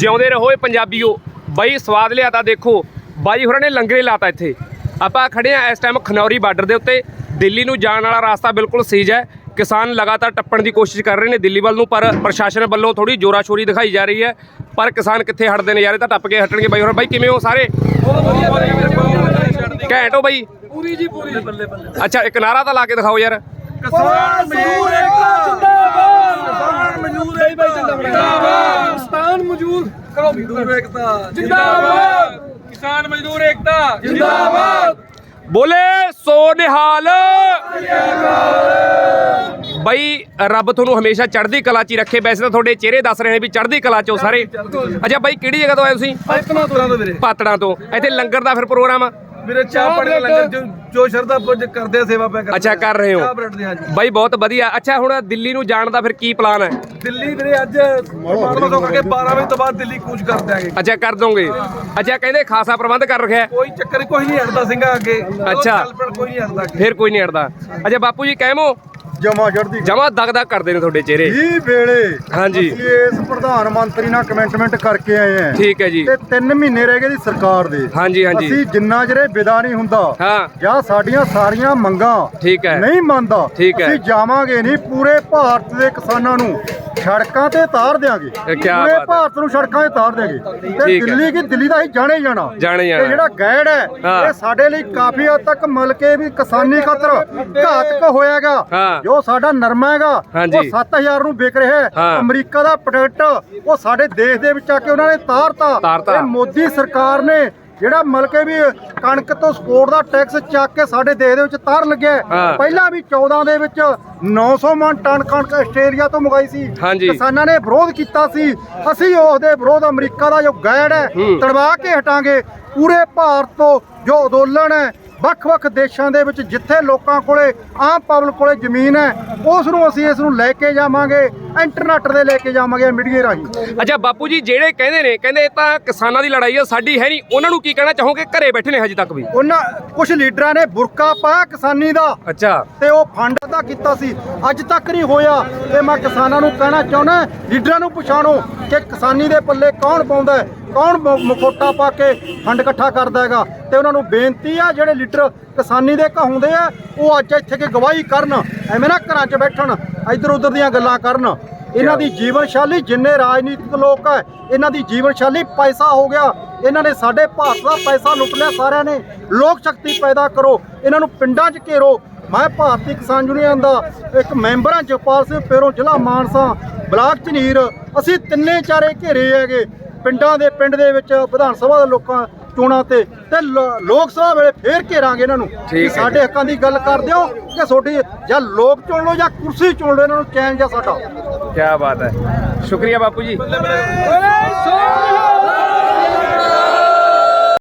ਜਿਉਂਦੇ ਰਹੋ ਇਹ ਪੰਜਾਬੀਓ। ਬਾਈ ਸਵਾਦ ਲਿਆ ਤਾਂ ਦੇਖੋ। ਬਾਈ ਹੋਰਾਂ ਨੇ ਲੰਗਰੇ ਲਾਤਾ ਇੱਥੇ। ਆਪਾਂ ਖੜੇ ਆ ਇਸ ਟਾਈਮ ਖਨੌਰੀ ਬਾਰਡਰ ਦੇ ਉੱਤੇ। ਦਿੱਲੀ ਨੂੰ ਜਾਣ ਵਾਲਾ ਰਾਸਤਾ ਬਿਲਕੁਲ ਸੀਜ ਹੈ ਕਿਸਾਨ ਲਗਾਤਾਰ ਟੱਪਣ ਦੀ ਕੋਸ਼ਿਸ਼ ਕਰ ਰਹੇ ਨੇ ਦਿੱਲੀ ਵੱਲ ਨੂੰ ਪਰ ਪ੍ਰਸ਼ਾਸਨ ਵੱਲੋਂ ਥੋੜੀ ਜੋਰਾ ਸ਼ੋਰੀ ਦਿਖਾਈ ਜਾ ਰਹੀ ਹੈ। ਪਰ ਕਿਸਾਨ ਕਿੱਥੇ ਹਟਦੇ ਨੇ ਯਾਰ ਇਹ ਤਾਂ ਟੱਪ ਕੇ ਹਟਣਗੇ। ਬਾਈ ਹੋਰ ਬਾਈ ਕਿਵੇਂ ਹੋ ਸਾਰੇ? ਘੈਂਟ ਹੋ ਬਾਈ? ਪੂਰੀ ਜੀ ਪੂਰੀ। ਬੱਲੇ ਬੱਲੇ ਅੱਛਾ ਇੱਕ ਨਾਰਾ ਤਾਂ ਲਾ ਕੇ ਦਿਖਾਓ ਯਾਰ। ਕਿਸਾਨ ਮਜ਼ਦੂਰ ਏਕਤਾ ਜਿੰਦਾਬਾਦ। ਕਿਸਾਨ ਮਜ਼ਦੂਰ ਏਕਤਾ ਜਿੰਦਾਬਾਦ। ਮਜ਼ਦੂਰ ਏਕਤਾ ਜਿੰਦਾਬਾਦ! ਕਿਸਾਨ ਮਜ਼ਦੂਰ ਏਕਤਾ ਜਿੰਦਾਬਾਦ! ਬੋਲੇ ਸੋ ਨਿਹਾਲ! ਬਈ ਰੱਬ ਤੁਹਾਨੂੰ ਹਮੇਸ਼ਾ ਚੜ੍ਹਦੀ ਕਲਾ 'ਚ ਹੀ ਰੱਖੇ। ਵੈਸੇ ਤਾਂ ਤੁਹਾਡੇ ਚਿਹਰੇ ਦੱਸ ਰਹੇ ਨੇ ਵੀ ਚੜ੍ਹਦੀ ਕਲਾ 'ਚ ਹੋ ਸਾਰੇ। ਅੱਛਾ ਬਾਈ ਕਿਹੜੀ ਜਗ੍ਹਾ ਤੋਂ ਆਏ ਤੁਸੀਂ? ਤੁਰਾਂ ਤੋਂ ਵੀਰੇ। ਪਾਤੜਾਂ ਤੋਂ। ਇੱਥੇ ਲੰਗਰ ਦਾ ਫਿਰ ਪ੍ਰੋਗਰਾਮ ਆ? ਵੀਰੇ ਚਾਹ ਪਾਣੀ ਦਾ ਲੰਗਰ ਜੋ ਸ਼ਰਧਾ ਪੁੱਜ ਕਰਦੇ ਆ ਸੇਵਾ ਪੈ ਕਰਦੇ ਅੱਛਾ ਕਰ ਰਹੇ ਹੋ। ਚਾਹ ਬਰੈਡ ਦੀ ਹਾਂਜੀ। ਬਾਈ ਬਹੁਤ ਵਧੀਆ। ਅੱਛਾ ਹੁਣ ਦਿੱਲੀ ਨੂੰ ਜਾਣ ਦਾ ਫਿਰ ਕੀ ਪਲਾਨ ਹੈ? ਦਿੱਲੀ ਵੀਰੇ ਅੱਜ ਪਰਮਾਤਮਾ ਤੋਂ ਕਰਕੇ 12 ਵਜੇ ਤੋਂ ਬਾਅਦ ਦਿੱਲੀ ਕੂਚ ਕਰ ਦਿਆਂਗੇ। ਅੱਛਾ ਕਰ ਦੋਗੇ। ਅੱਛਾ ਕਹਿੰਦੇ ਖਾਸਾ ਪ੍ਰਬੰਧ ਕਰ ਰੱਖਿਆ। ਕੋਈ ਚੱਕਰ ਕੋਈ ਨਹੀਂ ਹਟਦਾ ਸਿੰਘਾ ਅੱਗੇ। ਅੱਛਾ। ਕੋਈ ਨਹੀਂ ਹਟਦਾ ਫਿਰ ਕੋਈ ਨਹੀਂ ਅੜਦਾ ਅੱਛਾ ਬਾਪੂ ਜੀ ਕਹਿਮੋ ਜਮਾ ਚੜਦੀ ਜਮਾ ਦਗ ਦਗ ਕਰਦੇ ਨੇ ਤੁਹਾਡੇ ਚਿਹਰੇ। 20 ਵੇਲੇ ਹਾਂਜੀ। ਅਸੀਂ ਇਸ ਪ੍ਰਧਾਨ ਮੰਤਰੀ ਨਾਲ ਕਮੈਂਟਮੈਂਟ ਕਰਕੇ ਆਏ ਆ ਠੀਕ ਹੈ ਜੀ। ਤੇ 3 ਮਹੀਨੇ ਰਹਿ ਗਏ ਦੀ ਸਰਕਾਰ ਦੇ। ਹਾਂਜੀ ਹਾਂਜੀ। ਅਸੀਂ ਜਿੰਨਾ ਚਿਰ ਇਹ ਵਿਦਾ ਨਹੀਂ ਹੁੰਦਾ ਹਾਂ। ਜਾਂ ਸਾਡੀਆਂ ਸਾਰੀਆਂ ਮੰਗਾਂ ਠੀਕ ਹੈ। ਨਹੀਂ ਮੰਨਦਾ ਠੀਕ ਹੈ। ਅਸੀਂ ਜਾਵਾਂਗੇ ਨਹੀਂ ਪੂਰੇ ਭਾਰਤ ਦੇ ਕਿਸਾਨਾਂ ਨੂੰ। ਸੜਕਾਂ ਤੇ ਤਾਰ ਦਿਆਂਗੇ ਇਹ ਕਿਆ ਪੂਰੇ ਬਾਤ ਹੈ। ਭਾਰਤ ਨੂੰ ਸੜਕਾਂ ਤੇ ਤਾਰ ਦਿਆਂਗੇ ਤੇ ਠੀਕ ਹੈ। ਦਿੱਲੀ ਕੀ ਦਿੱਲੀ ਦਾ ਹੀ ਜਾਣੇ ਹੀ ਜਾਣਾ ਜਾਣੇ ਹੀ ਤੇ ਜਾਣਾ। ਜਿਹੜਾ ਗੈੜ ਹੈ ਹਾਂ। ਇਹ ਸਾਡੇ ਲਈ ਕਾਫੀ ਹੱਦ ਤੱਕ ਮਿਲ ਕੇ ਵੀ ਕਿਸਾਨੀ ਖਾਤਰ ਘਾਤਕ ਹੋਇਆਗਾ ਹਾਂ। ਜੋ ਸਾਡਾ ਨਰਮਾ ਹੈਗਾ ਹਾਂਜੀ। ਉਹ 7000 ਨੂੰ ਵਿਕ ਰਿਹਾ ਹੈ ਹਾਂ। ਅਮਰੀਕਾ ਦਾ ਪ੍ਰੋਡਕਟ ਉਹ ਸਾਡੇ ਦੇਸ਼ ਦੇ ਵਿੱਚ ਆ ਕੇ ਉਹਨਾਂ ਨੇ ਤਾਰਤਾ ਤਾਰਤਾ। ਇਹ ਮੋਦੀ ਸਰਕਾਰ ਨੇ ਜਿਹੜਾ ਮਿਲ ਕੇ ਵੀ ਕਣਕ ਤੋਂ ਸਪੋਰਟ ਦਾ ਟੈਕਸ ਚੱਕ ਕੇ ਸਾਡੇ ਦੇਸ਼ ਦੇ ਵਿੱਚ ਤਾਰ ਲੱਗਿਆ ਹੈ। ਹਾਂ। ਪਹਿਲਾਂ ਵੀ 14 ਦੇ ਵਿੱਚ 900 ਮਨ ਟਨ ਕਣਕ ਆਸਟ੍ਰੇਲੀਆ ਤੋਂ ਮੰਗਾਈ ਸੀ ਹਾਂਜੀ। ਕਿਸਾਨਾਂ ਨੇ ਵਿਰੋਧ ਕੀਤਾ ਸੀ ਅਸੀਂ ਉਸ ਦੇ ਵਿਰੋਧ ਅਮਰੀਕਾ ਦਾ ਜੋ ਗੈੜ ਹੈ ਹੂੰ। ਤੜਵਾ ਕੇ ਹਟਾਂਗੇ ਪੂਰੇ ਭਾਰਤ ਤੋਂ ਜੋ ਅੰਦੋਲਨ ਹੈ ਵੱਖ-ਵੱਖ ਦੇਸ਼ਾਂ ਦੇ ਵਿੱਚ ਜਿੱਥੇ ਲੋਕਾਂ ਕੋਲੇ ਆਮ ਪਬਲਿਕ ਕੋਲੇ ਜ਼ਮੀਨ ਹੈ ਉਸ ਨੂੰ ਅਸੀਂ ਇਸ ਨੂੰ ਲੈ ਕੇ ਜਾਵਾਂਗੇ ਇੰਟਰਨੈਟ ਦੇ ਲੈ ਕੇ ਜਾਵਾਂਗੇ ਮੀਡੀਆ ਰਾਹੀਂ। ਅੱਛਾ ਬਾਪੂ ਜੀ ਜਿਹੜੇ ਕਹਿੰਦੇ ਨੇ ਕਹਿੰਦੇ ਇਹ ਤਾਂ ਕਿਸਾਨਾਂ ਦੀ ਲੜਾਈ ਆ ਸਾਡੀ ਹੈ ਨਹੀਂ। ਉਹਨਾਂ ਨੂੰ ਕੀ ਕਹਿਣਾ ਚਾਹੋਗੇ? ਘਰੇ ਬੈਠੇ ਨੇ ਹਜੇ ਤੱਕ ਵੀ। ਉਹਨਾਂ ਕੁਝ ਲੀਡਰਾਂ ਨੇ ਬੁਰਕਾ ਪਾਇਆ ਕਿਸਾਨੀ ਦਾ। ਅੱਛਾ। ਤੇ ਉਹ ਫੰਡ ਦਾ ਕੀਤਾ ਸੀ। ਅੱਜ ਤੱਕ ਨਹੀਂ ਹੋਇਆ। ਤੇ ਮੈਂ ਕਿਸਾਨਾਂ ਨੂੰ ਕਹਿਣਾ ਚਾਹੁੰਦਾ ਲੀਡਰਾਂ ਨੂੰ ਪਛਾਣੋ ਕਿ ਕਿਸਾਨੀ ਦੇ ਪੱਲੇ ਕੌਣ ਪਾਉਂਦਾ ਹੈ? ਕੌਣ ਮਖੌਟਾ ਪਾ ਕੇ ਫੰਡ ਇਕੱਠਾ ਕਰਦਾ ਹੈਗਾ? ਤੇ ਉਹਨਾਂ ਨੂੰ ਬੇਨਤੀ ਆ ਜਿਹੜੇ ਲੀਡਰ ਕਿਸਾਨੀ ਦੇ ਕਹਾਉਂਦੇ ਆ ਉਹ ਅੱਜ ਇੱਥੇ ਕੇ ਗਵਾਹੀ ਕਰਨ। ਐਵੇਂ ਨਾ ਘਰਾਂ 'ਚ ਬੈਠਣ। ਇੱਧਰ ਉੱਧਰ ਦੀਆਂ ਗੱਲਾਂ ਕਰਨ। ਇਹਨਾਂ ਦੀ ਜੀਵਨ ਸ਼ੈਲੀ ਜਿੰਨੇ ਰਾਜਨੀਤਿਕ ਲੋਕ ਹੈ ਇਹਨਾਂ ਦੀ ਜੀਵਨ ਸ਼ੈਲੀ ਪੈਸਾ ਹੋ ਗਿਆ। ਇਹਨਾਂ ਨੇ ਸਾਡੇ ਭਾਰਤ ਦਾ ਪੈਸਾ ਲੁੱਟ ਲਿਆ ਸਾਰਿਆਂ ਨੇ। ਲੋਕ ਸ਼ਕਤੀ ਪੈਦਾ ਕਰੋ। ਇਹਨਾਂ ਨੂੰ ਪਿੰਡਾਂ 'ਚ ਘੇਰੋ। ਮੈਂ ਭਾਰਤੀ ਕਿਸਾਨ ਯੂਨੀਅਨ ਦਾ ਇੱਕ ਮੈਂਬਰ ਹਾਂ ਜਪਾਲ ਸਿੰਘ ਪੇਰੋਂ ਜ਼ਿਲ੍ਹਾ ਮਾਨਸਾ ਬਲਾਕ ਝਨੀਰ। ਅਸੀਂ ਤਿੰਨੇ ਚਾਰੇ ਘੇਰੇ ਹੈਗੇ। ਪਿੰਡਾਂ ਦੇ ਪਿੰਡ ਦੇ ਵਿੱਚ ਵਿਧਾਨ ਸਭਾ ਦੇ ਲੋਕਾਂ ਚੋਣਾਂ ਤੇ ਤੇ ਲ- ਲੋਕ ਸਭਾ ਵੇਲੇ ਫੇਰ ਘੇਰਾਂਗੇ ਇਹਨਾਂ ਨੂੰ ਕਿ ਹੈ ਸਾਡੇ ਹੱਕਾਂ ਦੀ ਗੱਲ ਕਰਦੇ ਹੋ ਕਿ ਤੁਹਾਡੀ ਜਾਂ ਲੋਕ ਚੁਣ ਲਓ ਜਾਂ ਕੁਰਸੀ ਚੁਣ ਲਓ ਇਹਨਾਂ ਨੂੰ ਚੈਨ ਜਾਂ ਸਾਡਾ। ਕੀ ਬਾਤ ਹੈ। ਸ਼ੁਕਰੀਆ ਬਾਪੂ ਜੀ।